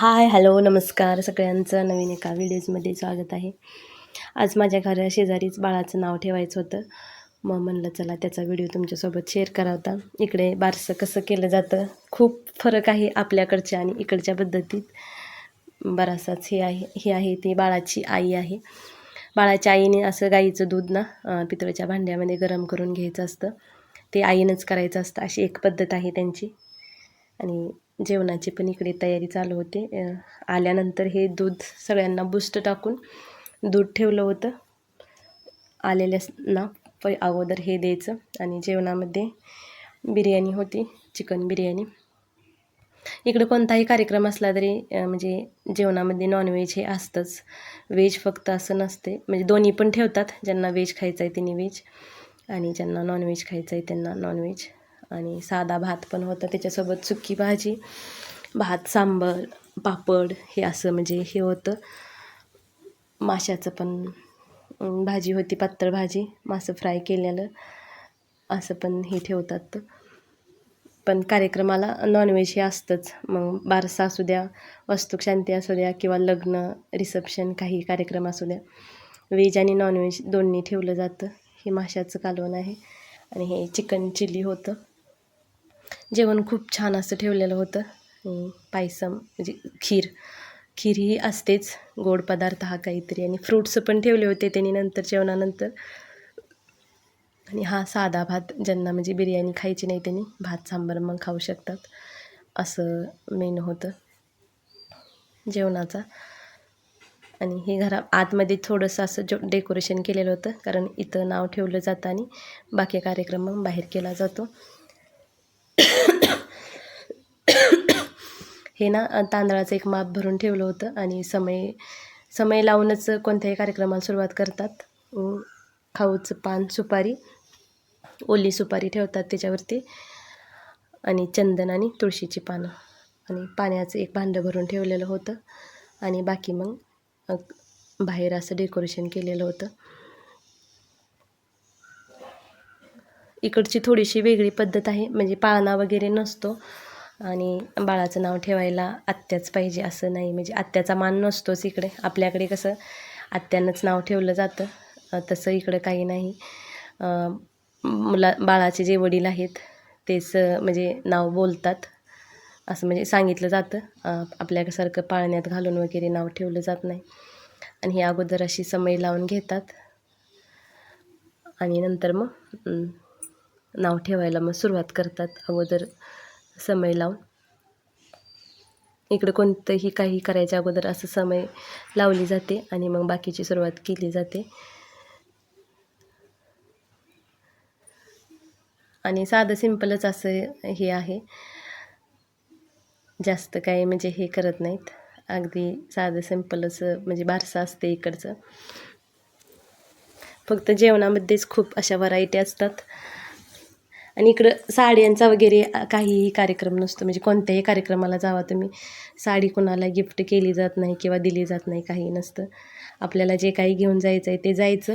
Hi hello नमस्कार. सगळ्यांचं नवीन एका व्हिडिओजमध्ये स्वागत आहे. आज माझ्या घरा शेजारीच बाळाचं नाव ठेवायचं होतं. मग म्हणलं चला त्याचा व्हिडिओ तुमच्यासोबत शेअर करा होता. इकडे बारसं कसं केलं जातं? खूप फरक आहे आपल्याकडच्या आणि इकडच्या पद्धतीत. बरासाच हे आहे हे आहे ती बाळाची आई आहे. बाळाच्या आईने असं गाईचं दूध ना पितळच्या पितळेच्या भांड्यामध्ये गरम करून घ्यायचं असतं. ते आईनंच करायचं असतं. अशी एक पद्धत आहे त्यांची. आणि जेवणाची पण इकडे तयारी चालू होते. आल्यानंतर हे दूध सगळ्यांना बुस्ट टाकून दूध ठेवलं होतं. आलेल्याना प अगोदर हे द्यायचं आणि जेवणामध्ये बिर्याणी होती चिकन बिर्याणी. इकडं कोणताही कार्यक्रम असला तरी म्हणजे जेवणामध्ये नॉनव्हेज हे असतंच. व्हेज फक्त असं नसते. म्हणजे दोन्ही पण ठेवतात. ज्यांना व्हेज खायचं आहे त्यांनी व्हेज आणि ज्यांना नॉनव्हेज खायचं आहे त्यांना नॉनव्हेज आणि साधा भात पण होता. त्याच्यासोबत सुकी भाजी भात सांबर पापड हे असं म्हणजे हे होतं. माशाचं पण भाजी होती पातळ भाजी. मासं फ्राय केलेलं. असं पण हे ठेवतात. पण कार्यक्रमाला नॉनव्हेज हे असतंच. मग बारसा असू द्या वास्तुशांती असू द्या किंवा लग्न रिसेप्शन काही कार्यक्रम असू द्या व्हेज आणि नॉनव्हेज दोन्ही ठेवलं जातं. हे माशाचं कालवण आहे. आणि हे चिकन चिली होतं. जेवण खूप छान असं ठेवलेलं होतं. पायसम म्हणजे खीर. खीर ही असतेच गोड पदार्थ हा काहीतरी. आणि फ्रूट्स पण ठेवले होते त्यांनी नंतर जेवणानंतर. आणि हा साधा भात ज्यांना म्हणजे बिर्याणी खायची नाही त्यांनी भात सांबार मग खाऊ शकतात. असं मेनू होतं. जेवणाचा. आणि हे घरा आतमध्ये थोडंसं असं जो डेकोरेशन केलेलं होतं कारण इथं नाव ठेवलं जातं आणि बाकी कार्यक्रम मग बाहेर केला जातो. हे ना तांदळाचं एक माप भरून ठेवलं होतं आणि समय समय लावूनच कोणत्याही कार्यक्रमाला सुरुवात करतात. खाऊचं पान सुपारी ओली सुपारी ठेवतात त्याच्यावरती आणि चंदन आणि तुळशीची पानं आणि पाण्याचं एक भांडं भरून ठेवलेलं होतं आणि बाकी मग बाहेर असं डेकोरेशन केलेलं होतं. इकडची थोडीशी वेगळी पद्धत आहे म्हणजे पाळणा वगैरे नसतो. आणि बाळाचं नाव ठेवायला आत्याच पाहिजे असं नाही. म्हणजे आत्याचा मान नसतोच इकडे. आपल्याकडे कसं आत्यानंच नाव ठेवलं जातं. तसं इकडं काही नाही. मुला बाळाचे जे वडील आहेत तेच म्हणजे नाव बोलतात. असं म्हणजे सांगितलं जातं. आपल्यासारखं पाळण्यात घालून वगैरे नाव ठेवलं जात नाही. आणि हे अगोदर अशी समय लावून घेतात. आणि नंतर मग नाव ठेवायला मग सुरुवात करतात अगोदर. समय लावून. इकडं कोणतंही काही करायच्या अगोदर असं समय लावली जाते आणि मग बाकीची सुरुवात केली जाते. आणि साधं सिंपलच असं हे आहे. जास्त काही म्हणजे हे करत नाहीत. अगदी साधं सिंपलच म्हणजे बारसं असते इकडचं. फक्त जेवणामध्येच खूप अशा व्हरायटी असतात. आणि इकडं साड्यांचा वगैरे काहीही कार्यक्रम नसतो. म्हणजे कोणत्याही कार्यक्रमाला जावा तुम्ही. साडी कुणाला गिफ्ट केली जात नाही किंवा दिली जात नाही काही नसतं. आपल्याला जे काही घेऊन जायचं आहे ते जायचं.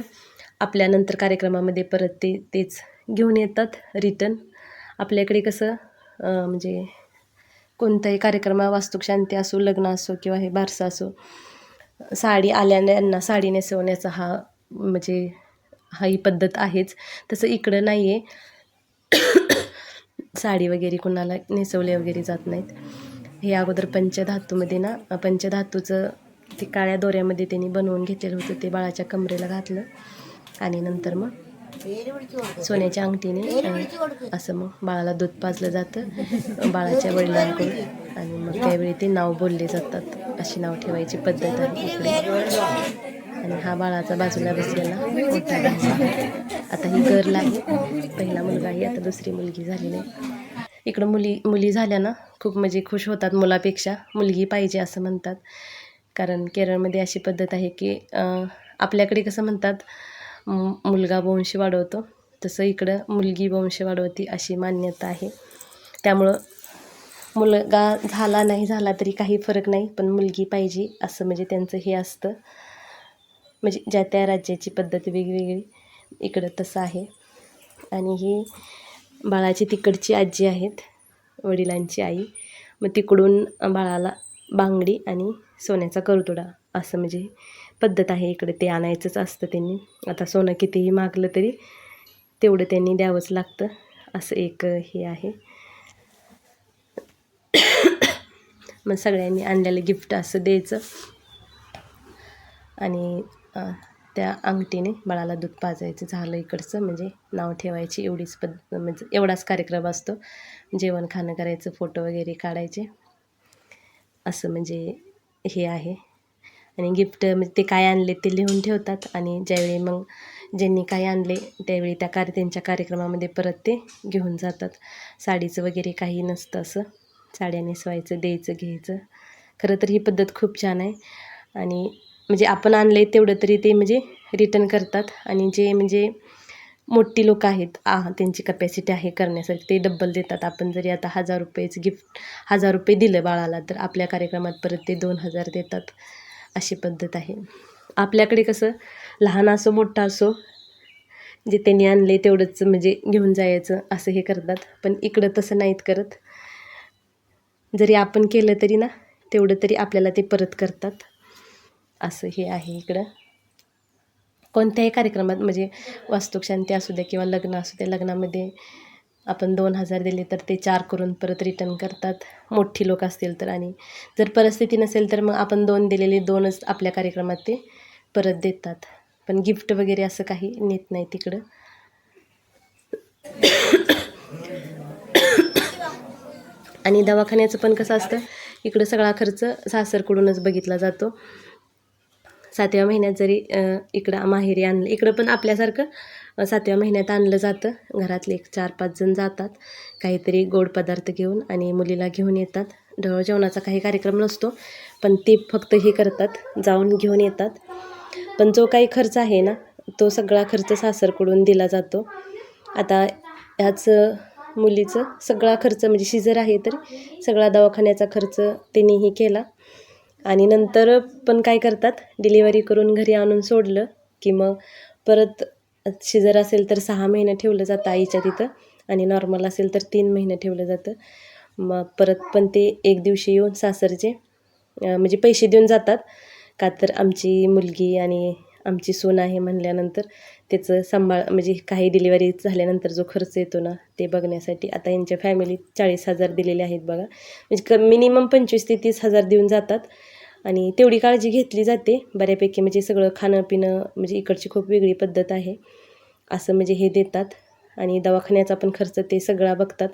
आपल्यानंतर कार्यक्रमामध्ये परत ते तेच घेऊन येतात रिटर्न आपल्याकडे कसं म्हणजे कोणताही कार्यक्रम वास्तुक शांती असो लग्न असो किंवा हे बारसं असो साडी आल्यानं साडी नेसवण्याचा हा म्हणजे हा ही पद्धत आहेच. तसं इकडं नाही आहे साडी वगैरे कुणाला नेसवले वगैरे जात नाहीत. हे अगोदर पंचधातूमध्ये ना पंचधातूचं ते काळ्या दोऱ्यामध्ये त्यांनी बनवून घेतलेलं होतं ते बाळाच्या कमरेला घातलं. आणि नंतर मग सोन्याच्या अंगठीने असं मग बाळाला दूध पाजलं जातं बाळाच्या वडिलांकडून. आणि मग त्यावेळी ते नाव बोलले जातात अशी नाव ठेवायची पद्धत आहे. आणि हा बाळाचा बाजूला बसलेला आता ही गर्ल आहे पहिला मुलगा आहे आता दुसरी मुलगी झालेली आहे. इकडं मुली मुली झाल्या ना खूप म्हणजे खुश होतात मुलापेक्षा. मुलगी पाहिजे असं म्हणतात. कारण केरळमध्ये अशी पद्धत आहे की आपल्याकडे कसं म्हणतात मुलगा वंश वाढवतो. तसं इकडं मुलगी वंश वाढवती अशी मान्यता आहे. त्यामुळं मुलगा झाला नाही झाला तरी काही फरक नाही पण मुलगी पाहिजे असं म्हणजे त्यांचं हे असतं. म्हणजे ज्या त्या राज्याची पद्धत वेगवेगळी. इकडं तसं आहे. आणि ही बाळाची तिकडची आजी आहेत वडिलांची आई. मग तिकडून बाळाला बांगडी आणि सोन्याचा करतुडा असं म्हणजे पद्धत आहे इकडे. ते आणायचंच असतं त्यांनी. आता सोनं कितीही मागलं तरी तेवढं त्यांनी द्यावंच लागतं. असं एक हे आहे. मग सगळ्यांनी आणलेलं गिफ्ट असं द्यायचं. आणि त्या अंगठीने बाळाला दूध पाजायचं झालं इकडचं म्हणजे नाव ठेवायची एवढीच पद म्हणजे एवढाच कार्यक्रम असतो. जेवण खाणं करायचं फोटो वगैरे काढायचे. असं म्हणजे हे आहे. आणि गिफ्ट म्हणजे ते काय आणले ते लिहून ठेवतात. आणि ज्यावेळी मग ज्यांनी काय आणले त्यावेळी त्या कार्य त्यांच्या कार्यक्रमामध्ये परत ते घेऊन जातात. साडीचं वगैरे काही नसतं असं. साड्या नेसवायचं द्यायचं घ्यायचं. खरं तर ही पद्धत खूप छान आहे. आणि म्हणजे आपण आणलं आहे तेवढं तरी ते म्हणजे रिटर्न करतात. आणि जे म्हणजे मोठी लोक आहेत आ त्यांची कपॅसिटी आहे करण्यासाठी ते डब्बल देतात. आपण जरी आता हजार रुपयेचं गिफ्ट हजार रुपये दिलं बाळाला तर आपल्या कार्यक्रमात परत ते दोन हजार देतात. अशी पद्धत आहे. आपल्याकडे कसं लहान असो मोठा असो जे त्यांनी आणले तेवढंच म्हणजे घेऊन जायचं असं हे करतात. पण इकडं तसं नाहीत करत. जरी आपण केलं तरी ना तेवढं तरी आपल्याला ते परत करतात. असं हे आहे इकडं. कोणत्याही कार्यक्रमात म्हणजे वास्तुकशांती असू द्या किंवा लग्न असू द्या लग्नामध्ये आपण दोन हजार दिले तर ते चार करून परत रिटर्न करतात. मोठी लोक असतील तर आणि जर परिस्थिती नसेल तर मग आपण दोन दिलेले दोनच आपल्या कार्यक्रमात ते परत देतात. पण गिफ्ट वगैरे असं काही नेत नाही तिकडं. आणि दवाखान्याचं पण कसं असतं इकडं सगळा खर्च सासरकडूनच बघितला जातो. सातव्या महिन्यात जरी इकडं माहेरी आणलं इकडं पण आपल्यासारखं सातव्या महिन्यात आणलं जातं. घरातले एक चार पाच जण जातात. काहीतरी गोड पदार्थ घेऊन आणि मुलीला घेऊन येतात. ढवळ जेवणाचा काही कार्यक्रम नसतो पण ते फक्त हे करतात जाऊन घेऊन येतात. पण जो काही खर्च आहे ना तो सगळा खर्च सासरकडून दिला जातो. आता ह्याच मुलीचं सगळा खर्च म्हणजे शिजर आहे तर सगळा दवाखान्याचा खर्च तिनेही केला. आणि नंतर पण काय करतात? डिलिव्हरी करून घरी आणून सोडलं की मग परत शिजर असेल तर सहा महिने ठेवलं जातं आईच्या तिथं आणि नॉर्मल असेल तर तीन महिने ठेवलं जातं. मग परत पण ते एक दिवशी येऊन सासरचे म्हणजे पैसे देऊन जातात. का तर आमची मुलगी आणि आमची सून आहे म्हणल्यानंतर त्याचं सांभाळ म्हणजे काही डिलिव्हरी झाल्यानंतर जो खर्च येतो ना ते बघण्यासाठी आता यांच्या फॅमिलीत चाळीस हजार दिलेले आहेत बघा. म्हणजे क मिनिमम पंचवीस ते तीस हजार देऊन जातात. आणि तेवढी काळजी घेतली जाते. बऱ्यापैकी म्हणजे सगळं खाणं पिणं म्हणजे इकडची खूप वेगळी पद्धत आहे. असं म्हणजे हे देतात. आणि दवाखान्याचा पण खर्च ते सगळा बघतात.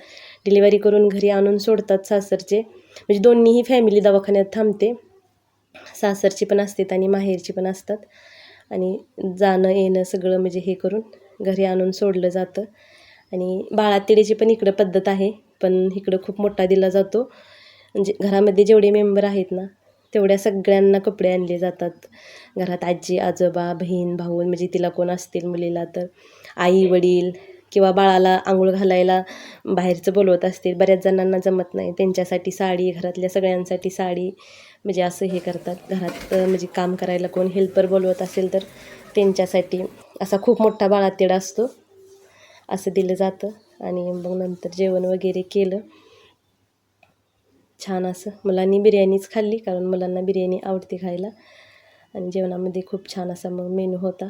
डिलिव्हरी करून घरी आणून सोडतात सासरचे. म्हणजे दोन्हीही फॅमिली दवाखान्यात थांबते. सासरची पण असतात आणि माहेरची पण असतात. आणि जाणं येणं सगळं म्हणजे हे करून घरी आणून सोडलं जातं. आणि बाळातिडीची पण इकडं पद्धत आहे. पण इकडं खूप मोठा दिला जातो. म्हणजे घरामध्ये जेवढे मेंबर आहेत ना तेवढ्या सगळ्यांना कपडे आणले जातात. घरात आजी आजोबा बहीण भाऊ म्हणजे तिला कोण असतील मुलीला तर. आई वडील किंवा बाळाला आंघोळ घालायला बाहेरचं बोलवत असतील. बऱ्याच जणांना जमत नाही. त्यांच्यासाठी साडी घरातल्या सगळ्यांसाठी साडी म्हणजे असं हे करतात. घरात म्हणजे काम करायला कोण हेल्पर बोलवत असेल तर त्यांच्यासाठी असा खूप मोठा बाळातेडा असतो. असं दिलं जातं. आणि मग नंतर जेवण वगैरे केलं. छान असं. मुलांनी बिर्याणीच खाल्ली कारण मुलांना बिर्याणी आवडते खायला. आणि जेवणामध्ये खूप छान असा मग मेनू होता.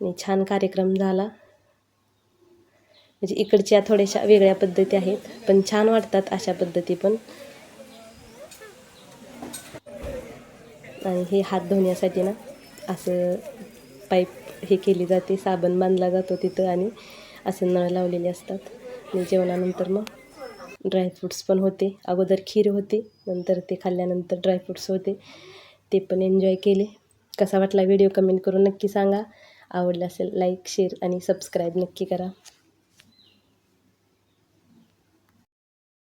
आणि छान कार्यक्रम झाला. म्हणजे इकडच्या थोड्याशा वेगळ्या पद्धती आहेत पण छान वाटतात अशा पद्धती पण. आणि हे हात धुण्यासाठी ना असं पाईप हे केली जाते साबण बांधला जातो तिथं आणि असं नळ लावलेले असतात. आणि जेवणानंतर मग ड्रायफ्रूट्स पण होते. अगोदर खीर होते नंतर ते खाल्ल्यानंतर ड्रायफ्रूट्स होते. ते पण एन्जॉय केले. कसा वाटला व्हिडिओ कमेंट करून नक्की सांगा. आवडला असेल लाईक शेअर आणि सबस्क्राईब नक्की करा.